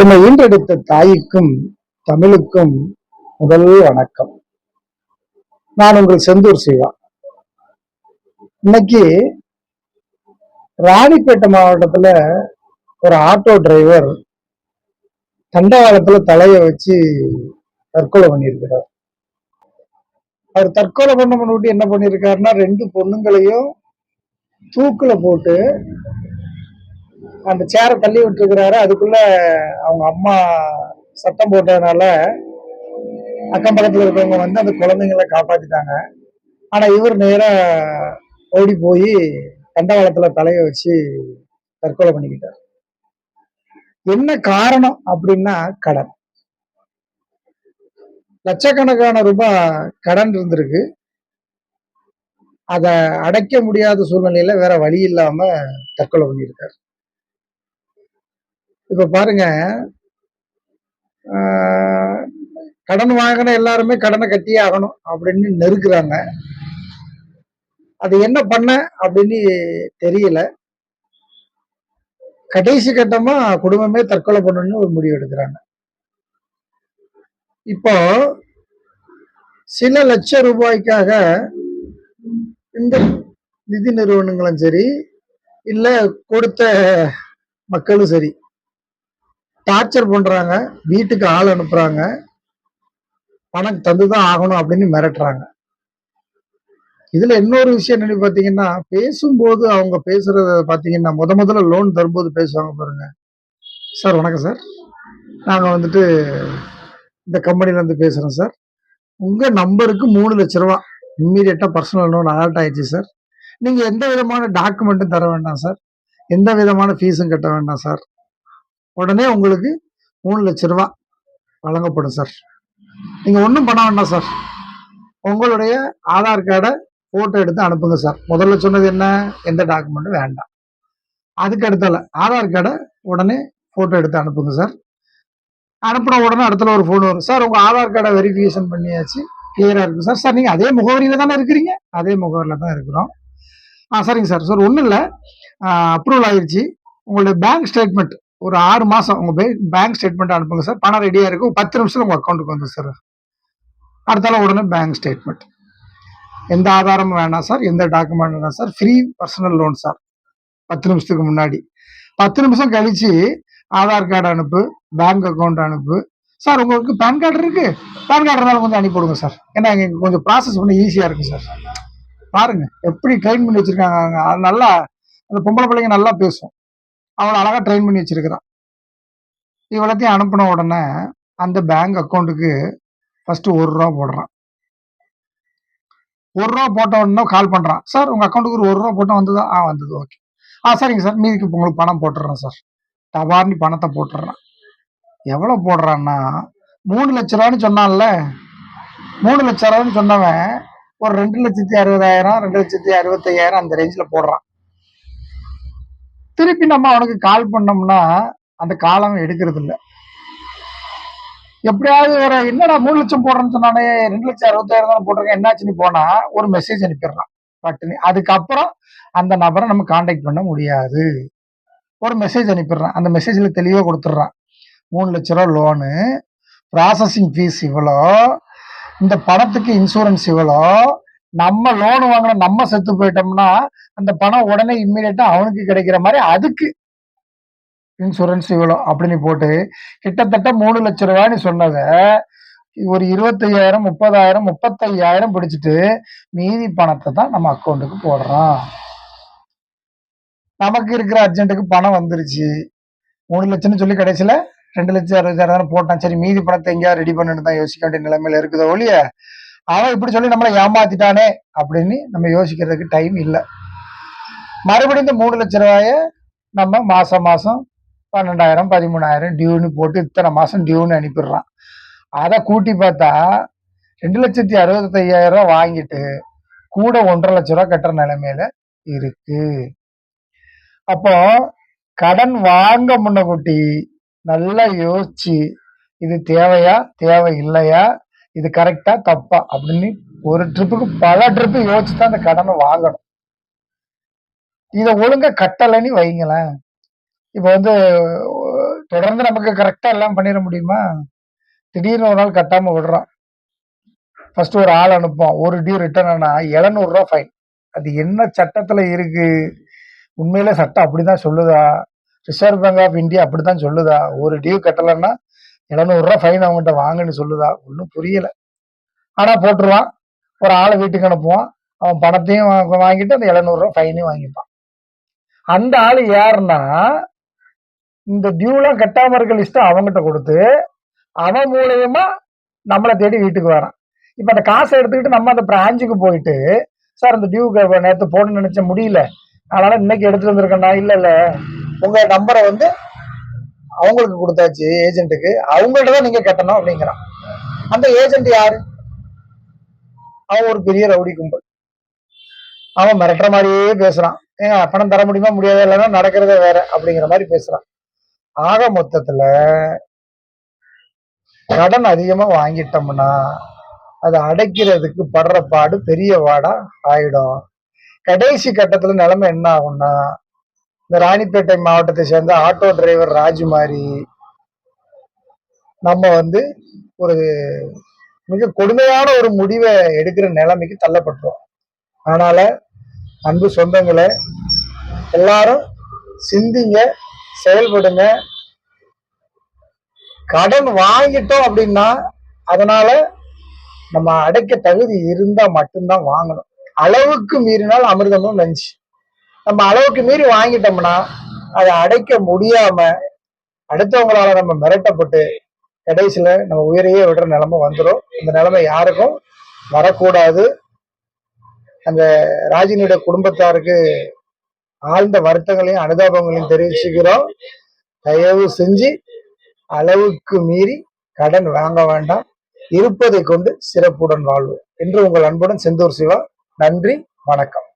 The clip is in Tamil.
என்னை ஈன்றெடுத்த தாய்க்கும் தமிழுக்கும் முதல் வணக்கம். நான் உங்கள் செந்தூர் சிவா. இன்னைக்கு ராணிப்பேட்டை மாவட்டத்துல ஒரு ஆட்டோ டிரைவர் தண்டவாளத்துல தலைய வச்சு தற்கொலை பண்ணியிருக்கிறார். அவர் தற்கொலை பண்ண முன்னாடி என்ன பண்ணியிருக்காருன்னா ரெண்டு பொண்ணுங்களையும் தூக்குல போட்டு அந்த சேரை தள்ளி விட்டுருக்கிறாரு. அதுக்குள்ள அவங்க அம்மா சத்தம் போட்டதுனால அக்கம் பக்கத்தில் இருக்கவங்க வந்து அந்த குழந்தைங்களை காப்பாத்திட்டாங்க. ஆனால் இவர் நேராக ஓடி போய் தண்டவாளத்தில் தலைய வச்சு தற்கொலை பண்ணிக்கிட்டார். என்ன காரணம் அப்படின்னா கடன். லட்சக்கணக்கான ரூபாய் கடன் இருந்திருக்கு. அதை அடைக்க முடியாத சூழ்நிலையில வேற வழி இல்லாம தற்கொலை பண்ணியிருக்காரு. இப்ப பாருங்க கடன் வாங்கின எல்லாருமே கடனை கட்டியே ஆகணும் அப்படின்னு நெருக்கிறாங்க. அது என்ன பண்ண அப்படின்னு தெரியல. கடைசி கட்டமா குடும்பமே தற்கொலை பண்ணணும்னு ஒரு முடிவு எடுக்கிறாங்க. இப்போ சில லட்சம் ரூபாய்க்காக இந்த நிதி நிறுவனங்களும் சரி இல்லை கொடுத்த மக்களும் சரி டார்ச்சர் பண்றாங்க வீட்டுக்கு ஆள் அனுப்புறாங்க பணம் தந்துதான் ஆகணும் அப்படின்னு மிரட்டுறாங்க. இதுல இன்னொரு விஷயம் என்னன்னு பாத்தீங்கன்னா பேசும்போது அவங்க பேசுறத பாத்தீங்கன்னா முத முதல்ல லோன் தரும்போது பேசுவாங்க பாருங்க. சார் வணக்கம் சார். நாங்க வந்துட்டு இந்த கம்பெனில இருந்து பேசுறோம் சார். உங்க நம்பருக்கு மூணு லட்ச ரூபா இம்மீடியட்டா பர்சனல் லோன் அலர்ட் ஆயிடுச்சு சார். நீங்க எந்த விதமான டாக்குமெண்ட்டும் தர வேண்டாம் சார். எந்த விதமான ஃபீஸும் கட்ட வேண்டாம் சார். உடனே உங்களுக்கு மூணு லட்ச ரூபா வழங்கப்படும் சார் நீங்கள் ஒன்றும் பண்ண வேண்டாம் சார் உங்களுடைய ஆதார் கார்டை ஃபோட்டோ எடுத்து அனுப்புங்க சார் முதல்ல சொன்னது என்ன? எந்த டாக்குமெண்ட்டும் வேண்டாம். அதுக்கு அடுத்தால ஆதார் கார்டை உடனே ஃபோட்டோ எடுத்து அனுப்புங்க சார் அனுப்புன உடனே அடுத்தல ஒரு ஃபோன் வரும். சார் உங்கள் ஆதார் கார்டை வெரிஃபிகேஷன் பண்ணியாச்சு. கிளியராக இருக்கும் சார் சார் நீங்கள் அதே முகவரியில் தானே இருக்கிறீங்க? அதே முகவரியில் தான் இருக்கிறோம். ஆ சரிங்க சார் சார் ஒன்றும் இல்லை அப்ரூவல் ஆயிடுச்சு உங்களுடைய பேங்க் ஸ்டேட்மெண்ட் ஒரு ஆறு மாதம் உங்க பேங்க் ஸ்டேட்மெண்ட் அனுப்புங்க சார் பணம் ரெடியா இருக்கு. பத்து நிமிஷத்துல உங்க அக்கௌண்ட்டுக்கு வந்து சார் அடுத்தால உடனே பேங்க் ஸ்டேட்மெண்ட் எந்த ஆதாரமும் வேணாம் சார் எந்த டாக்குமெண்ட் வேணாம் sir free personal loan sir பத்து நிமிஷத்துக்கு முன்னாடி. பத்து நிமிஷம் கழிச்சு ஆதார் கார்டு அனுப்பு பேங்க் அக்கௌண்ட் அனுப்பு. சார் உங்களுக்கு பேன் கார்டு இருக்கு. பேன் கார்டு இருந்தாலும் கொஞ்சம் அனுப்பி விடுங்க சார் ஏன்னா எங்க கொஞ்சம் ப்ராசஸ் பண்ண ஈஸியாக இருக்கு சார் பாருங்க. எப்படி ட்ரெயின் பண்ணி வச்சிருக்காங்க. நல்லா அந்த பொம்பளை பிள்ளைங்க நல்லா பேசும். அவளை அழகாக ட்ரெயின் பண்ணி வச்சிருக்கிறான். இவ்வளோத்தையும் அனுப்பின உடனே அந்த பேங்க் அக்கௌண்ட்டுக்கு ஃபஸ்ட்டு ஒரு ரூபா போடுறான். ஒரு ரூபா போட்ட உடனே கால் பண்ணுறான் சார் உங்கள் அக்கௌண்ட்டுக்கு ஒரு ஒரு ரூபா போட்டா வந்ததா? ஆ வந்தது ஓகே ஆ சரிங்க சார். மீதிக்கு உங்களுக்கு பணம் போட்டுடுறேன் சார். டபார்னு பணத்தை போட்டுடுறான் எவ்வளோ போடுறான்னா மூணு லட்ச ரூபான்னு சொன்னான்ல. மூணு லட்ச ரூபான்னு சொன்னவன் ஒரு ரெண்டு லட்சத்தி அறுபதாயிரம் ரெண்டு லட்சத்தி அறுபத்தையாயிரம் அந்த ரேஞ்சில் போடுறான். திருப்பி நம்ம அவனுக்கு கால் பண்ணோம்னா அந்த காலம் எடுக்கிறது இல்லை. எப்படியாவது ஒரு என்னடா மூணு லட்சம் போடுறேன்னு சொன்னானே ரெண்டு லட்சம் அறுபத்தாயிரம் தானே போட்டிருக்கேன் என்னாச்சுன்னு போனா ஒரு மெசேஜ் அனுப்பிடுறான் பட்டுன்னு அதுக்கப்புறம் அந்த நபரை நம்ம காண்டாக்ட் பண்ண முடியாது. ஒரு மெசேஜ் அனுப்பிடுறான் அந்த மெசேஜில் தெளிவாக கொடுத்துட்றான் மூணு லட்ச ரூபா லோனு ப்ராசஸிங் ஃபீஸ் இவ்வளோ இந்த படத்துக்கு இன்சூரன்ஸ் இவ்வளோ நம்ம லோன் வாங்கின நம்ம செத்து போயிட்டோம்னா அந்த பணம் உடனே இம்மிடியட்டா அவனுக்கு கிடைக்கிற மாதிரி அதுக்கு இன்சூரன்ஸ் இவ்வளோ அப்படின்னு போட்டு கிட்டத்தட்ட மூணு லட்ச ரூபான்னு சொன்னத ஒரு இருபத்தையாயிரம் முப்பதாயிரம் முப்பத்தையாயிரம் பிடிச்சிட்டு மீதி பணத்தை தான் நம்ம அக்கௌண்ட்டுக்கு போடுறோம் நமக்கு இருக்கிற அர்ஜென்ட்டுக்கு பணம் வந்துருச்சு. மூணு லட்சம்னு சொல்லி கடைசியில ரெண்டு லட்சம் அறுபதாயிரம் போட்டான். சரி மீதி பணத்தை எங்கேயா ரெடி பண்ணணும் தான் யோசிக்க வேண்டிய நிலைமையில இருக்குதோ ஒழிய அவன் இப்படி சொல்லி நம்மளை ஏமாத்திட்டானே அப்படின்னு நம்ம யோசிக்கிறதுக்கு டைம் இல்லை. மறுபடியும் இந்த மூணு லட்ச ரூபாய நம்ம மாசம் மாசம் பன்னெண்டாயிரம் பதிமூணாயிரம் டியூன்னு போட்டு இத்தனை மாசம் டியூன்னு அனுப்பிடுறான். அதை கூட்டி பார்த்தா ரெண்டு லட்சத்தி அறுபத்தையாயிரம் ரூபாய் வாங்கிட்டு கூட ஒன்றரை லட்ச ரூபா கட்டுற நிலைமையில இருக்கு. அப்போ கடன் வாங்க முன்னகுட்டி நல்லா யோசிச்சு இது தேவையா தேவை இல்லையா இது கரெக்டா தப்பா அப்படின்னு ஒரு ட்ரிப்புக்கு பல ட்ரிப்பு யோசிச்சு தான் அந்த கடனை வாங்கணும். இதை ஒழுங்கா கட்டலைன்னு வைங்களேன் இப்போ வந்து தொடர்ந்து நமக்கு கரெக்டா எல்லாம் பண்ணிட முடியுமா? திடீர்னு ஒரு நாள் கட்டாம விடுறோம். ஃபர்ஸ்ட் ஒரு ஆள் அனுப்போம் ஒரு டியூ ரிட்டர்ன் ஆனா எழுநூறுரூவா ஃபைன் அது என்ன சட்டத்துல இருக்கு? உண்மையில சட்டம் அப்படிதான் சொல்லுதா? ரிசர்வ் பேங்க் ஆஃப் இந்தியா அப்படித்தான் சொல்லுதா? ஒரு டியூ கட்டலைன்னா எழுநூறுரூவா ஃபைன் அவங்ககிட்ட வாங்குன்னு சொல்லுதா? ஒன்றும் புரியல. ஆனால் போட்டுருவான். ஒரு ஆளை வீட்டுக்கு அனுப்புவான். அவன் பணத்தையும் வாங்கிட்டு அந்த எழுநூறுரூவா ஃபைனையும் வாங்கிப்பான். அந்த ஆள் யாருன்னா இந்த டியூலாம் கட்டாமல் இருக்க லிஸ்ட்டை அவங்ககிட்ட கொடுத்து அவன் மூலயமா நம்மளை தேடி வீட்டுக்கு வரான். இப்போ அந்த காசை எடுத்துக்கிட்டு நம்ம அந்த பிரான்ச்சுக்கு போயிட்டு சார் அந்த டியூ நேற்று போடணும்னு நினைச்ச முடியல. அதனால இன்னைக்கு எடுத்துட்டு வந்திருக்கேன்டா. இல்லை இல்லை. உங்கள் நம்பரை வந்து அவங்களுக்கு கொடுத்தாச்சு ஏஜென்ட்டுக்கு அவங்கள்ட்ட தான் நீங்க கட்டணும் அப்படிங்கிறான். அந்த ஏஜென்ட் யாரு? அவன் ஒரு பெரிய ரவுடி கும்பல். அவன் மிரட்டுற மாதிரியே பேசுறான். ஏங்க பணம் தர முடியுமா முடியாது இல்லைன்னா நடக்கிறதே வேற அப்படிங்கிற மாதிரி பேசுறான். ஆக மொத்தத்துல கடன் அதிகமா வாங்கிட்டோம்னா அதை அடைக்கிறதுக்கு படுற பாடு பெரிய வாடா ஆயிடும். கடைசி கட்டத்துல நிலைமை என்ன ஆகும்னா இந்த ராணிப்பேட்டை மாவட்டத்தை சேர்ந்த ஆட்டோ டிரைவர் ராஜ்குமாரி நம்ம வந்து ஒரு மிக கொடுமையான ஒரு முடிவை எடுக்கிற நிலைமைக்கு தள்ளப்பட்டுரும் அதனால அன்பு சொந்தங்களே எல்லாரும் சிந்திங்க செயல்படுங்க. கடன் வாங்கிட்டோம் அப்படின்னா அதனால நம்ம அடைக்க தகுதி இருந்தா மட்டும்தான் வாங்கணும். அளவுக்கு மீறினால் அமிர்தமும் நஞ்சு நம்ம அளவுக்கு மீறி வாங்கிட்டோம்னா அதை அடைக்க முடியாம அடுத்தவங்களால நம்ம மிரட்டப்பட்டு கடைசியில நம்ம உயிரையே விடுற நிலைமை வந்துடும் இந்த நிலைமை யாருக்கும் வரக்கூடாது. அந்த ராஜினியோட குடும்பத்தாருக்கு ஆழ்ந்த வருத்தங்களையும் அனுதாபங்களையும் தெரிவிச்சுக்கிறோம். தயவு செஞ்சு அளவுக்கு மீறி கடன் வாங்க வேண்டாம். இருப்பதை கொண்டு சிறப்புடன் வாழ்வு என்று உங்கள் அன்புடன் செந்தூர் சிவா. நன்றி வணக்கம்.